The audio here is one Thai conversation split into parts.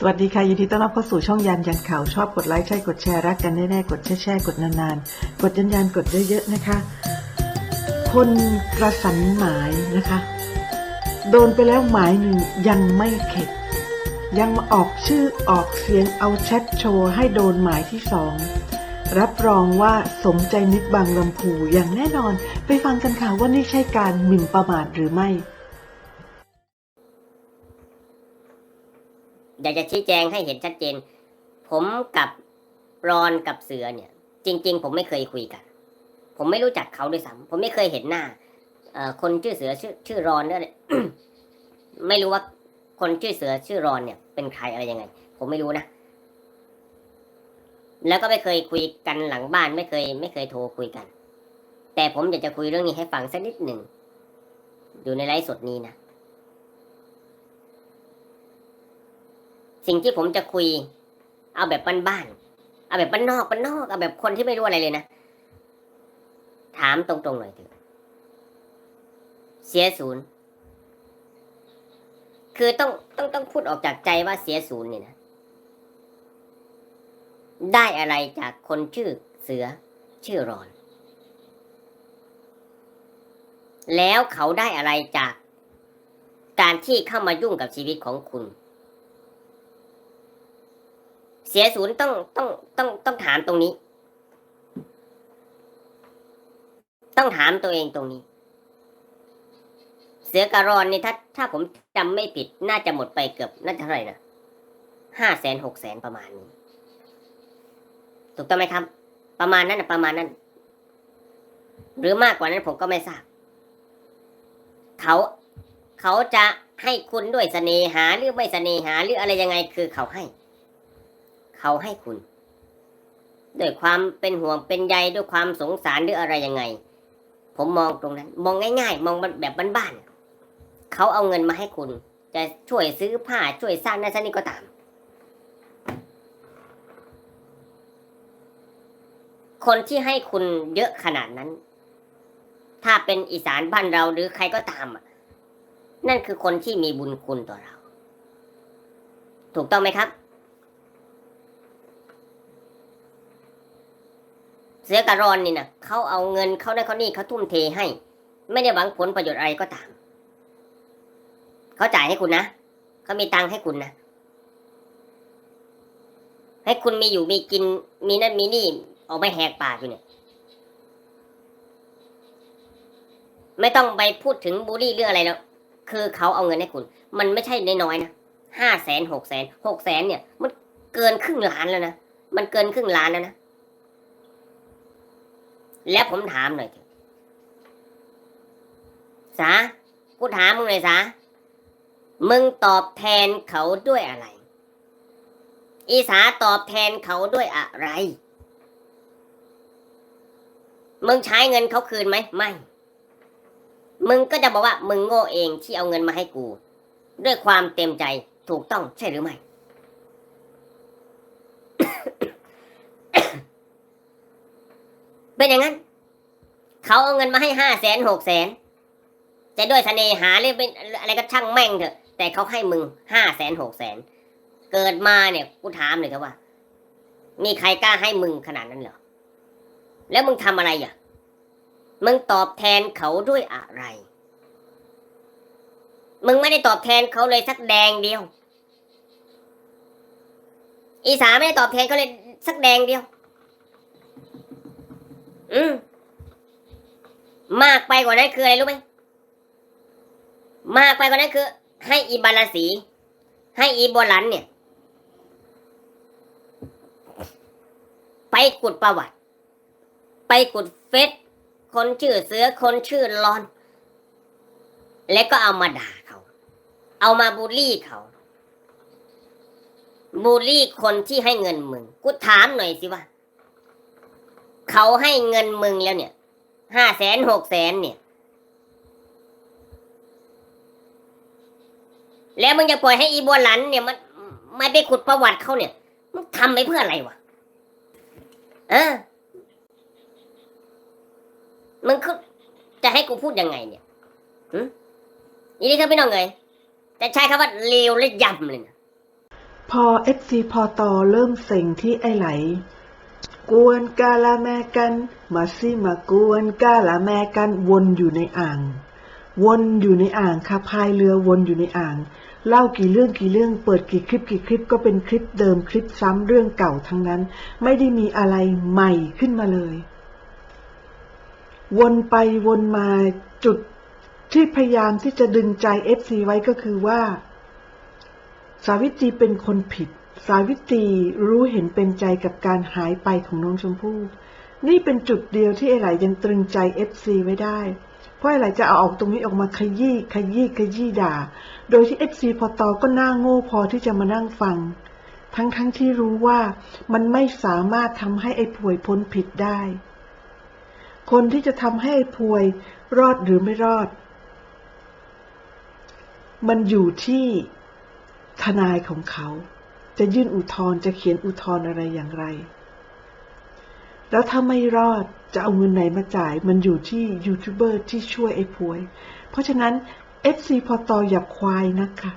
สวัสดีค่ะ ยินดีต้อนรับเข้าสู่ช่องยันยันข่าว ชอบกดไลค์ใช่กดแชร์รักกันแน่ๆกดแช่แช่กดนานๆ กดยันยันกดเยอะๆนะคะ คนกระสันหมายนะคะ โดนไปแล้วหมายหนึ่งยังไม่เข็ด ยังมาออกชื่อออกเสียงเอาแชทโชว์ให้โดนหมายที่สองรับรองว่าสมใจนิดบางลำพูอย่างแน่นอน ไปฟังกันค่ะว่านี่ใช่การหมิ่นประมาทหรือไม่ อยากจะชี้แจงให้เห็นชัดเจน ผมกับรอนกับเสือเนี่ย จริง ๆ ผมไม่เคยคุยกัน ผมไม่รู้จักเขาด้วยซ้ำผมไม่เคยเห็นหน้าคนชื่อเสือชื่อชื่อรอนเนี่ยไม่รู้ว่าคนชื่อเสือชื่อรอนเนี่ย เป็นใครอะไรยังไง ผมไม่รู้นะแล้วก็ไม่เคยคุยกันหลังบ้านไม่เคย ไม่เคยโทรคุยกัน แต่ผมอยากจะคุยเรื่องนี้ให้ฟังสักนิดหนึ่งอยู่ในไลฟ์สดนี้นะ สิ่งที่ผมจะคุย เอาแบบบ้านๆเอาแบบบ้านนอกบ้านนอกเอาแบบคนที่ไม่รู้อะไรเลยนะถามตรงๆหน่อยเถอะเสียศูนย์ คือต้องต้องต้องพูดออกจากใจว่าเสียศูนย์นี่นะ ได้อะไรจากคนชื่อเสือชื่อรอน แล้วเขาได้อะไรจาก การที่เข้ามายุ่งกับชีวิตของคุณ เสียศูนย์ต้องต้องต้องต้องถามตรงนี้ ต้องถามตัวเองตรงนี้ เสือการอนนี่ถ้าถ้าผมจำไม่ผิดน่าจะหมดไปเกือบน่าจะเท่าไหร่นะห้าแสนหกแสนประมาณนี้ ถูกต้องไหมครับ ประมาณนั้นนะประมาณนั้น หรือมากกว่านั้นผมก็ไม่ทราบ เขาเขาจะให้คุณด้วยเสน่หาหรือไม่เสน่หาหรืออะไรยังไงคือเขาให้ เขาให้คุณ ด้วยความเป็นห่วงเป็นใยด้วยความสงสารหรืออะไรยังไง ผมมองตรงนั้น มองง่าย ๆ มองแบบบ้านๆเขาเอาเงินมาให้คุณ จะช่วยซื้อผ้าช่วยสร้างนั่นนี่ก็ตาม คนที่ให้คุณเยอะขนาดนั้น ถ้าเป็นอีสานบ้านเราหรือใครก็ตามนั่นคือคนที่มีบุญคุณต่อเรา ถูกต้องไหมครับ เสือการอนนี่นะเขาเอาเงินเขาได้เขานี่เขาทุ่มเทให้ ไม่ได้หวังผลประโยชน์อะไรก็ตาม เขาจ่ายให้คุณนะเขามีตังค์ให้คุณนะให้คุณมีอยู่มีกินมีนั่นมีนี่ออกไม่แหกปากอยู่เนี่ย ไม่ต้องไปพูดถึงบูลลี่เรื่องอะไรแล้วคือเขาเอาเงินให้คุณ มันไม่ใช่น้อยๆนะห้าแสนหกแสนหกแสนเนี่ย มันเกินครึ่งล้านแล้วนะมันเกินครึ่งล้านแล้วนะ แล้วผมถามหน่อยเถอะสากูถามมึงเลยสามึงตอบแทนเขาด้วยอะไร อีสาตอบแทนเขาด้วยอะไร มึงใช้เงินเขาคืนไหมไม่ มึงก็จะบอกว่ามึงโง่เองที่เอาเงินมาให้กู ด้วยความเต็มใจถูกต้องใช่หรือไม่ เป็นอย่างนั้น เขาเอาเงินมาให้ห้าแสนหกแสนจะด้วยเสน่หาหรือเป็นอะไรก็ช่างแม่งเถอะ แต่เขาให้มึงห้าแสนหกแสนเกิดมาเนี่ยกูถามเลยครับว่า มีใครกล้าให้มึงขนาดนั้นเหรอแล้วมึงทำอะไรอะมึงตอบแทนเขาด้วยอะไร มึงไม่ได้ตอบแทนเขาเลยสักแดงเดียว อีสาไม่ได้ตอบแทนเขาเลยสักแดงเดียว อืมมากไปกว่านั้นคืออะไรรู้ไหมมากไปกว่านั้นคือ ให้อีบาลาสี ให้อีโบลันเนี่ย ไปกุดประวัติ ไปกุดเฟซคนชื่อเสือคนชื่อรอน แล้วก็เอามาด่าเขา เอามาบูลลี่เขาบูลลี่คนที่ให้เงินมึง กูถามหน่อยสิว่า เขาให้เงินมึงแล้วเนี่ยห้าแสนหกแสนเนี่ย แล้วมึงจะปล่อยให้อีบัวหลันเนี่ยมันไม่ไปขุดประวัติเขาเนี่ยมึงทำไปเพื่ออะไรวะเออมึงคือจะให้กูพูดยังไงเนี่ยหืมอีนี่ครับพี่น้องเอ๋ยแต่ใช้คำว่าเลวและยำเลยนะพอเอฟซีพอตอเริ่มเซ็งที่ไอไหล กวนกาละแมกันมาสิมากวนกาละแมกันวนอยู่ในอ่าง วนอยู่ในอ่างค่ะพายเรือวนอยู่ในอ่าง เล่ากี่เรื่องกี่เรื่องเปิดกี่คลิปกี่คลิปก็เป็นคลิปเดิมคลิปซ้ำเรื่องเก่าทั้งนั้น ไม่ได้มีอะไรใหม่ขึ้นมาเลย วนไปวนมาจุดที่พยายามที่จะดึงใจเอฟซีไว้ก็คือว่า สาวิตรีเป็นคนผิด สาวิตรีรู้เห็นเป็นใจกับการหายไปของน้องชมพู่ นี่เป็นจุดเดียวที่ไอไหลยังตรึงใจเอฟซีไว้ได้ เพราะไอไหลจะเอาออกตรงนี้ออกมาขยี้ขยี้ขยี้ด่า โดยที่เอฟซีพอตอก็น่าโง่พอที่จะมานั่งฟัง ทั้งทั้งที่รู้ว่ามันไม่สามารถทำให้ไอ้ป่วยพ้นผิดได้ คนที่จะทำให้ไอ้ป่วยรอดหรือไม่รอด มันอยู่ที่ทนายของเขา จะยื่นอุทธรณ์จะเขียนอุทธรณ์อะไรอย่างไร แล้วถ้าไม่รอดจะเอาเงินไหนมาจ่าย มันอยู่ที่ยูทูบเบอร์ที่ช่วยไอ้ป่วย เพราะฉะนั้น FC พอตออย่าควายนะคะ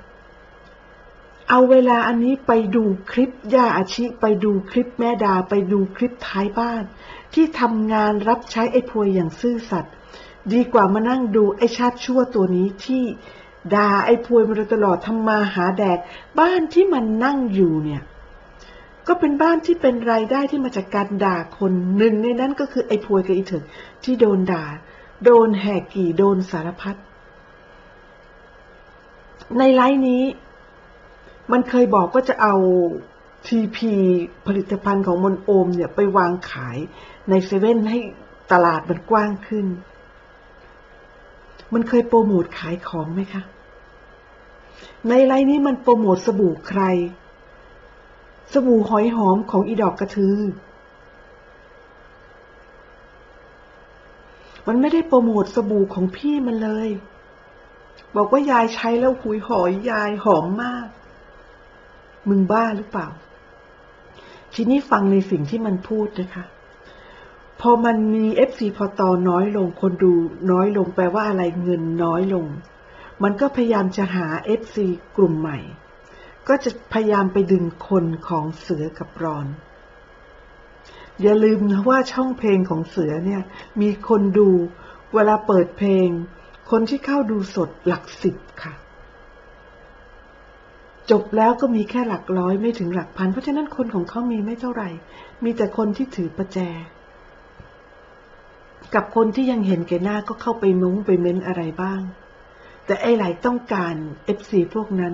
เอาเวลาอันนี้ไปดูคลิปย่าอาชิ ไปดูคลิปแม่ดา ไปดูคลิปท้ายบ้าน ที่ทำงานรับใช้ไอ้พวยอย่างซื่อสัตย์ดีกว่ามานั่งดูไอ้ชาติชั่วตัวนี้ที่ ด่าไอ้พวยมาตลอดทำมาหาแดก บ้านที่มันนั่งอยู่เนี่ย ก็เป็นบ้านที่เป็นรายได้ที่มาจากการด่าคนหนึ่งในนั้นก็คือไอ้พวยกับไอ้เถิงที่โดนด่า โดนแหกกี่โดนสารพัดในไลน์นี้ มันเคยบอกว่าจะเอาทีพีผลิตภัณฑ์ของมนโอมเนี่ยไปวางขายในเซเว่นให้ตลาดมันกว้างขึ้น มันเคยโปรโมทขายของไหมคะ ในไลน์นี้มันโปรโมทสบู่ใคร สบู่หอยหอมของอีดอกกระทือ มันไม่ได้โปรโมทสบู่ของพี่มันเลย บอกว่ายายใช้แล้วหุยหอยยายหอมมาก มึงบ้าหรือเปล่า ทีนี้ฟังในสิ่งที่มันพูดนะคะ พอมันมี FC พอตอน้อยลง คนดูน้อยลงแปลว่าอะไรเงินน้อยลง มันก็พยายามจะหา FC กลุ่มใหม่ ก็จะพยายามไปดึงคนของเสือกับรอน อย่าลืมนะว่าช่องเพลงของเสือเนี่ย มีคนดูเวลาเปิดเพลง คนที่เข้าดูสดหลักสิบค่ะ จบแล้วก็มีแค่หลักร้อยไม่ถึงหลักพัน เพราะฉะนั้นคนของเขามีไม่เท่าไหร่ มีแต่คนที่ถือประแจ กับคนที่ยังเห็นแก่หน้าก็เข้าไปนุ้งไปเม้นอะไรบ้าง แต่ไอ้หลายต้องการเอฟซีพวกนั้น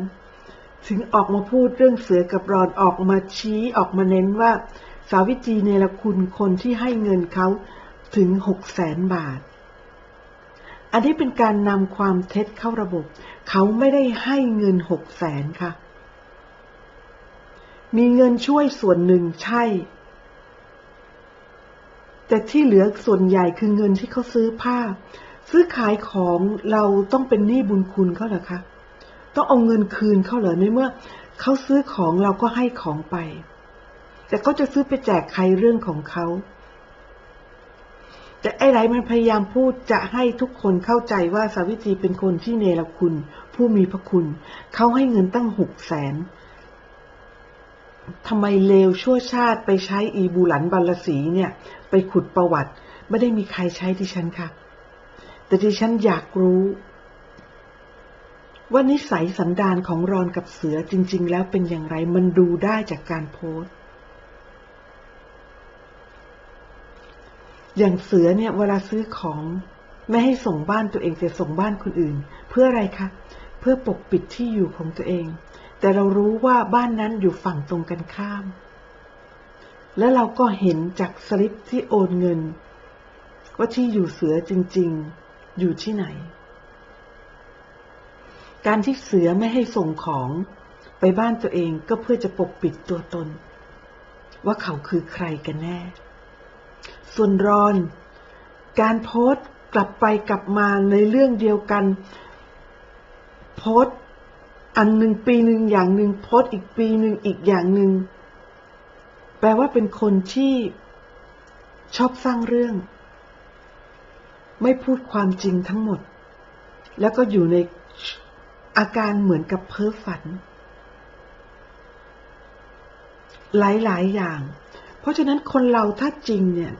ถึงออกมาพูดเรื่องเสือกับรอนออกมาชี้ออกมาเน้นว่า สาวิตรีเนรคุณคนที่ให้เงินเขาถึงหกแสนบาท อันนี้เป็นการนำความเท็จเข้าระบบ เขาไม่ได้ให้เงินหกแสนค่ะ มีเงินช่วยส่วนหนึ่งใช่ แต่ที่เหลือส่วนใหญ่คือเงินที่เขาซื้อผ้า ซื้อขายของเราต้องเป็นหนี้บุญคุณเขาเหรอคะต้องเอาเงินคืนเขาเหรอในเมื่อเขาซื้อของเราก็ให้ของไป แต่ก็จะซื้อไปแจกใครเรื่องของเขาแต่ไอ้ไรมันพยายามพูดจะให้ทุกคนเข้าใจว่าสาวิตรีเป็นคนที่เนรคุณ ผู้มีพระคุณ เขาให้เงินตั้งหกแสน ทำไมเลวชั่วชาติไปใช้อีบูหลันบัลลสีเนี่ย ไปขุดประวัติ ไม่ได้มีใครใช้ดิฉันค่ะ แต่ดิฉันอยากรู้ ว่านิสัยสันดานของรอนกับเสือจริง ๆ แล้วเป็นอย่างไรมันดูได้จากการโพสต์ อย่างเสือเนี่ย เวลาซื้อของไม่ให้ส่งบ้านตัวเองแต่ส่งบ้านคนอื่น เพื่ออะไรคะ เพื่อปกปิดที่อยู่ของตัวเอง แต่เรารู้ว่าบ้านนั้นอยู่ฝั่งตรงกันข้าม แล้วเราก็เห็นจากสลิปที่โอนเงิน ว่าที่อยู่เสือจริงๆ อยู่ที่ไหน การที่เสือไม่ให้ส่งของไปบ้านตัวเองก็เพื่อจะปกปิดตัวตน ว่าเขาคือใครกันแน่ ส่วนรอน การโพสต์กลับไปกลับมาในเรื่องเดียวกัน โพสต์ อันหนึ่งปีหนึ่งอย่างหนึ่งโพสอีกปีหนึ่งอีกอย่างหนึ่งแปลว่าเป็นคนที่ชอบสร้างเรื่อง ไม่พูดความจริงทั้งหมด แล้วก็อยู่ในอาการเหมือนกับเพ้อฝัน หลาย ๆ อย่าง เพราะฉะนั้นคนเราถ้าจริงเนี่ย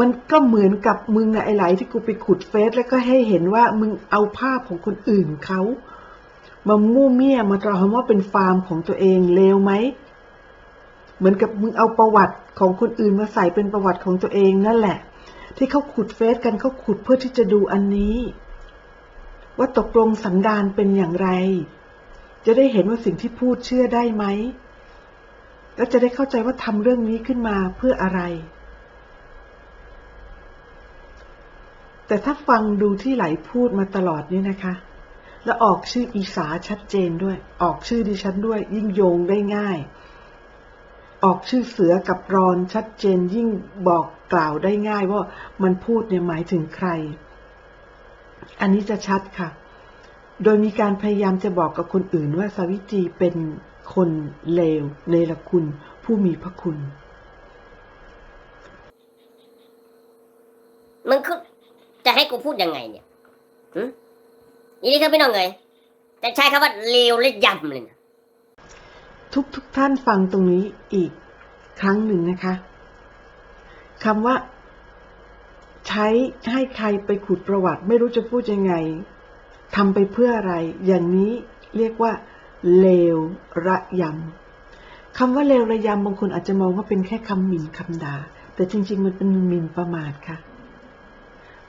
มันก็เหมือนกับมึงอะไอ้ไหลที่กูไปขุดเฟซแล้วก็ให้เห็นว่ามึงเอาภาพของคนอื่นเขา มามู่เมี่ยมาตราว่าเป็นฟาร์มของตัวเองเลวไหม เหมือนกับมึงเอาประวัติของคนอื่นมาใส่เป็นประวัติของตัวเองนั่นแหละ ที่เขาขุดเฟซกันเขาขุดเพื่อที่จะดูอันนี้ ว่าตกลงสันดานเป็นอย่างไร จะได้เห็นว่าสิ่งที่พูดเชื่อได้ไหมแล้วจะได้เข้าใจว่าทำเรื่องนี้ขึ้นมาเพื่ออะไร แต่ถ้าฟังดูที่ไหลพูดมาตลอดนี้นะคะ แล้วออกชื่ออีสาชัดเจนด้วย ออกชื่อดิฉันด้วย ยิ่งโยงได้ง่าย ออกชื่อเสือกับรอนชัดเจนยิ่งบอกกล่าวได้ง่ายว่ามันพูดเนี่ยหมายถึงใคร อันนี้จะชัดค่ะ โดยมีการพยายามจะบอกกับคนอื่นว่าสาวิตรีเป็นคนเลวเนรคุณผู้มีพระคุณ มึงคือจะให้กูพูดยังไงเนี่ย หืมอีนี่ครับพี่น้องเอ๋ยจะใช้คำว่าเลวและยำเลยนะทุกทุกท่านฟังตรงนี้อีกครั้งหนึ่งนะคะคำว่า ใช้ให้ใครไปขุดประวัติ ไม่รู้จะพูดยังไงทำไปเพื่ออะไร อย่างนี้เรียกว่า เลวระยำคำว่าเลวระยำบางคนอาจจะมองว่าเป็นแค่คำหมิ่นคำด่าแต่จริง ๆ มันเป็นหมิ่นประมาทค่ะ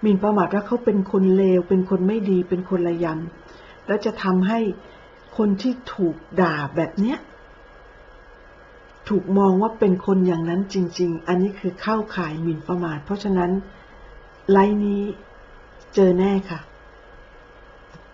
หมิ่นประมาทว่าเขาเป็นคนเลว เป็นคนไม่ดี เป็นคนระยำ แล้วจะทำให้คนที่ถูกด่าแบบเนี้ย ถูกมองว่าเป็นคนอย่างนั้นจริง ๆ อันนี้คือเข้าข่ายหมิ่นประมาท เพราะฉะนั้นไลน์นี้เจอแน่ค่ะ